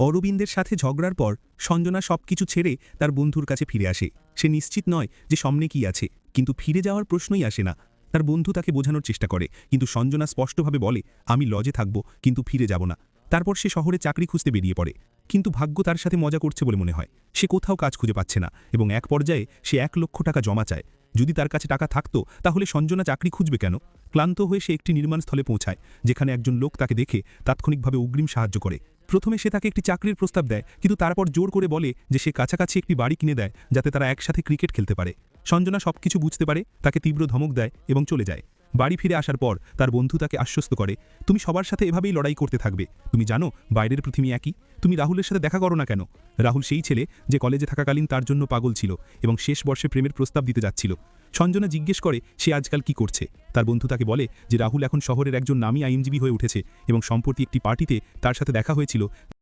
অরবিন্দের সাথে ঝগড়ার পর সঞ্জনা সবকিছু ছেড়ে তার বন্ধুর কাছে ফিরে আসে। সে নিশ্চিত নয় যে সামনে কি আছে, কিন্তু ফিরে যাওয়ার প্রশ্নই আসে না। তার বন্ধু তাকে বোঝানোর চেষ্টা করে, কিন্তু সঞ্জনা স্পষ্টভাবে বলে, আমি লজে থাকব, কিন্তু ফিরে যাব না। তারপর সে শহরে চাকরি খুঁজতে বেরিয়ে পড়ে। কিন্তু ভাগ্য তার সাথে মজা করছে বলে মনে হয়। সে কোথাও কাজ খুঁজে পাচ্ছে না এবং এক পর্যায়ে সে এক লক্ষ টাকা জমা চায়। যদি তার কাছে টাকা থাকতো, তাহলে সঞ্জনা চাকরি খুঁজবে কেন? ক্লান্ত হয়ে সে একটি নির্মাণস্থলে পৌঁছায়, যেখানে একজন লোক তাকে দেখে তাৎক্ষণিকভাবে অগ্রিম সাহায্য করে। প্রথমে সে তাকে একটি চাকরির প্রস্তাব দেয়, কিন্তু তারপর জোর করে বলে যে সে কাছাকাছি একটি বাড়ি কিনে দেয়, যাতে তারা একসাথে ক্রিকেট খেলতে পারে। সঞ্জনা সবকিছু বুঝতে পারে, তাকে তীব্র ধমক দেয় এবং চলে যায়। বাড়ি ফিরে আসার পর তার বন্ধু তাকে আশ্বস্ত করে, তুমি সবার সাথে এভাবেই লড়াই করতে থাকবে। তুমি জানো, বাইরের পৃথিবী একই। তুমি রাহুলের সাথে দেখা করো না কেন? রাহুল সেই ছেলে যে কলেজে থাকাকালীন তার জন্য পাগল ছিল এবং শেষ বর্ষে প্রেমের প্রস্তাব দিতে যাচ্ছিল। সঞ্জনা জিজ্ঞেস করে, সে আজকাল কি করছে? তার বন্ধু তাকে বলে যে, রাহুল এখন শহরের একজন নামী আইনজীবী হয়ে উঠেছে এবং সম্প্রতি একটি পার্টিতে তার সাথে দেখা হয়েছিল।